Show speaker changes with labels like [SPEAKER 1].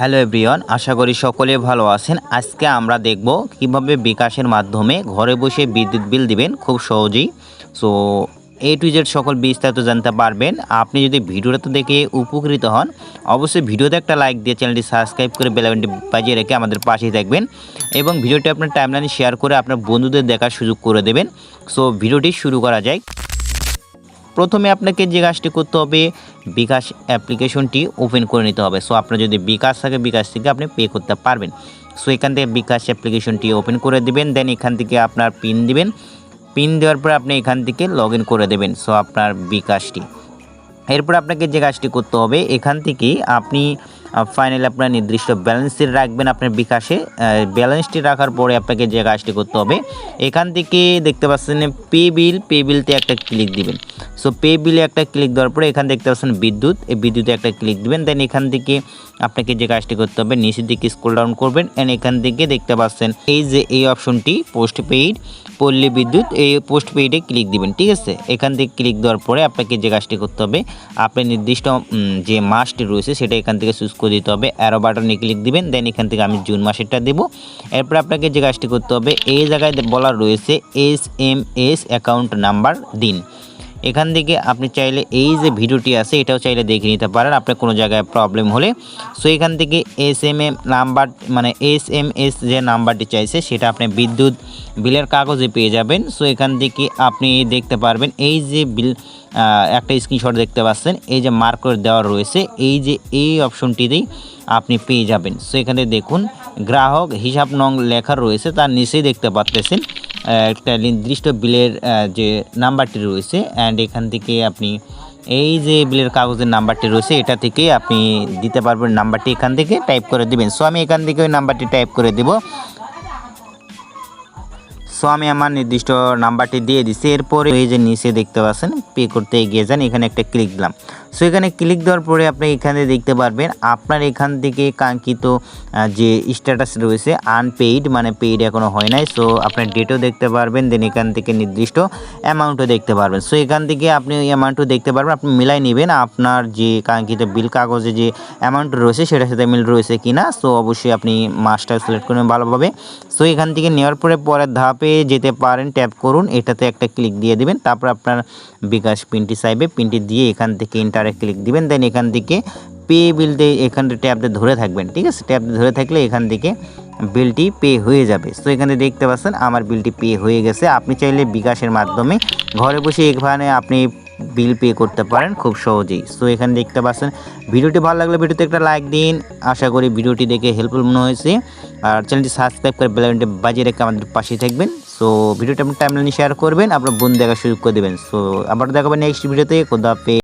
[SPEAKER 1] Hello everyone, আশা করি সকলে ভালো আছেন। আজকে আমরা দেখব কীভাবে বিকাশের মাধ্যমে ঘরে বসে বিদ্যুৎ বিল দিবেন খুব সহজেই। সো এ টু জেড সকল বিস্তারিত জানতে পারবেন। আপনি যদি ভিডিওটা দেখে উপকৃত হন, অবশ্যই ভিডিওতে একটা লাইক দিয়ে চ্যানেলটি সাবস্ক্রাইব করে বেলাবেনটি বাজিয়ে রেখে আমাদের পাশেই থাকবেন এবং ভিডিওটি আপনার টাইমলাইনে শেয়ার করে আপনার বন্ধুদের দেখার সুযোগ করে দেবেন। সো ভিডিওটি শুরু করা যায় প্রথমে আপনাকে যে কাজটি করতে হবে বিকাশ অ্যাপ্লিকেশনটি ওপেন করে নিতে হবে। সো, আপনার যদি বিকাশ থাকে, বিকাশ থেকে আপনি পে করতে পারবেন। সো, এখান থেকে বিকাশ অ্যাপ্লিকেশনটি ওপেন করে দিবেন, দেন এখান থেকে আপনার পিন দিবেন। পিন দেওয়ার পর আপনি এখান থেকে লগ করে দেবেন, সো, আপনার বিকাশটি। এরপর আপনাকে যে কাজটি করতে হবে, এখান থেকে আপনি ফাইনালি আপনার নির্দিষ্ট ব্যালেন্সটি রাখবেন আপনার বিকাশে। ব্যালেন্সটি রাখার পরে আপনাকে যে কাজটি করতে হবে, এখান থেকে দেখতে পাচ্ছেন পে বিল পে বিলতে একটা ক্লিক দিবেন। সো পে বিলে একটা ক্লিক দেওয়ার পরে এখান দেখতে পাচ্ছেন বিদ্যুৎ, এই বিদ্যুতে একটা ক্লিক দিবেন। দেন এখান থেকে আপনাকে যে কাজটি করতে হবে, নিচের দিকে স্কুল ডাউন করবেন। অ্যান্ড এখান থেকে দেখতে পাচ্ছেন এই যে এই অপশনটি পোস্ট পেইড পল্লী বিদ্যুৎ, এই পোস্ট পেইডে ক্লিক দিবেন, ঠিক আছে? এখান থেকে ক্লিক দেওয়ার পরে আপনাকে যে কাজটি করতে হবে, আপনি নির্দিষ্ট যে মাসটি রয়েছে সেটা এখান থেকে চুজ করে দিতে হবে অ্যারো বাটনে ক্লিক দিবেন দেন এখান থেকে আমি জুন মাসেরটা দেবো। এরপর আপনাকে যে কাজটি করতে হবে, এই জায়গায় বলা রয়েছে S M S account number দিন। এখান থেকে আপনি চাইলে এই যে ভিডিওটি আছে, এটাও চাইলে দেখে নিতে পারেন। আপনার কোনো জায়গায় প্রবলেম হলে। সো এখান থেকে এস এম এম নাম্বার মানে এস এম এস যে নাম্বারটি চাইছে, সেটা আপনি বিদ্যুৎ বিলের কাগজে পেয়ে যাবেন। সো এখান থেকে আপনি দেখতে পারবেন, এই যে বিল একটা স্ক্রিনশট দেখতে পাচ্ছেন, এই যে মার্ক করে দেওয়া রয়েছে, এই যে এই অপশনটিতেই আপনি পেয়ে যাবেন। সো এখানে দেখুন, গ্রাহক হিসাব নং লেখা রয়েছে, তার নিচেই দেখতে পাচ্ছেন একটা নির্দিষ্ট বিলের যে নাম্বারটি রয়েছে অ্যান্ড এখান থেকে আপনি এই যে বিলের কাগজের নাম্বারটি রয়েছে, এটা থেকে আপনি দিতে পারবেন নাম্বারটি এখান থেকে টাইপ করে দিবেন। সো আমি এখান থেকে ওই নাম্বারটি টাইপ করে দেবো। সো আমি আমার নির্দিষ্ট নাম্বারটি দিয়ে দিচ্ছি এরপরে এই যে নিচে দেখতে পাচ্ছেন পে করতে এগিয়ে যান। এখানে একটা ক্লিক দিলাম। সো এখানে ক্লিক দেওয়ার পরে আপনি এখানে দেখতে পারবেন, আপনার এখান থেকে কাঙ্ক্ষিত যে স্ট্যাটাস রয়েছে আনপেইড মানে পেইড এখনও হয় নাই। সো আপনার ডেটও দেখতে পারবেন দেন এখান থেকে নির্দিষ্ট অ্যামাউন্টও দেখতে পারবেন। সো এখান থেকে আপনি ওই অ্যামাউন্টও দেখতে পারবেন, আপনি মিলাই নেবেন আপনার যে কাঙ্ক্ষিত বিল কাগজে যে অ্যামাউন্ট রয়েছে, সেটার সাথে মিল রয়েছে কি না সো অবশ্যই আপনি মাসটা সিলেক্ট করবেন ভালোভাবে। সো এখান থেকে নেওয়ার পরে পরের ধাপে যেতে পারেন ট্যাপ করুন, এটাতে একটা ক্লিক দিয়ে দেবেন। তারপর আপনার বিকাশ পিনটি চাইবে পিনটি দিয়ে এখান থেকে ইন্টারে ক্লিক দিবেন, দেন এখান থেকে পে বিল দিয়ে এখান থেকে ধরে থাকবেন, ঠিক আছে? দিয়ে ধরে থাকলে এখান থেকে বিলটি পে হয়ে যাবে। তো এখানে দেখতে পাচ্ছেন, আমার বিলটি পে হয়ে গেছে। আপনি চাইলে বিকাশের মাধ্যমে ঘরে বসে এখানে আপনি বিল পে করতে পারেন খুব সহজেই। সো এখানে দেখতে পাচ্ছেন, ভিডিওটি ভালো লাগলে ভিডিওতে একটা লাইক দিন। আশা করি ভিডিওটি দেখে হেল্পফুল মনে হয়েছে। আর চ্যানেলটি সাবস্ক্রাইব করে বেলাইনটি বাজিয়ে রেখে আমাদের পাশে থাকবেন। সো ভিডিওটা আপনি টাইমলাইনে শেয়ার করবেন, আপনার বন্ধু দেখার সুযোগ করে দেবেন। সো আবার দেখাবেন নেক্সট ভিডিওতে খোদা পে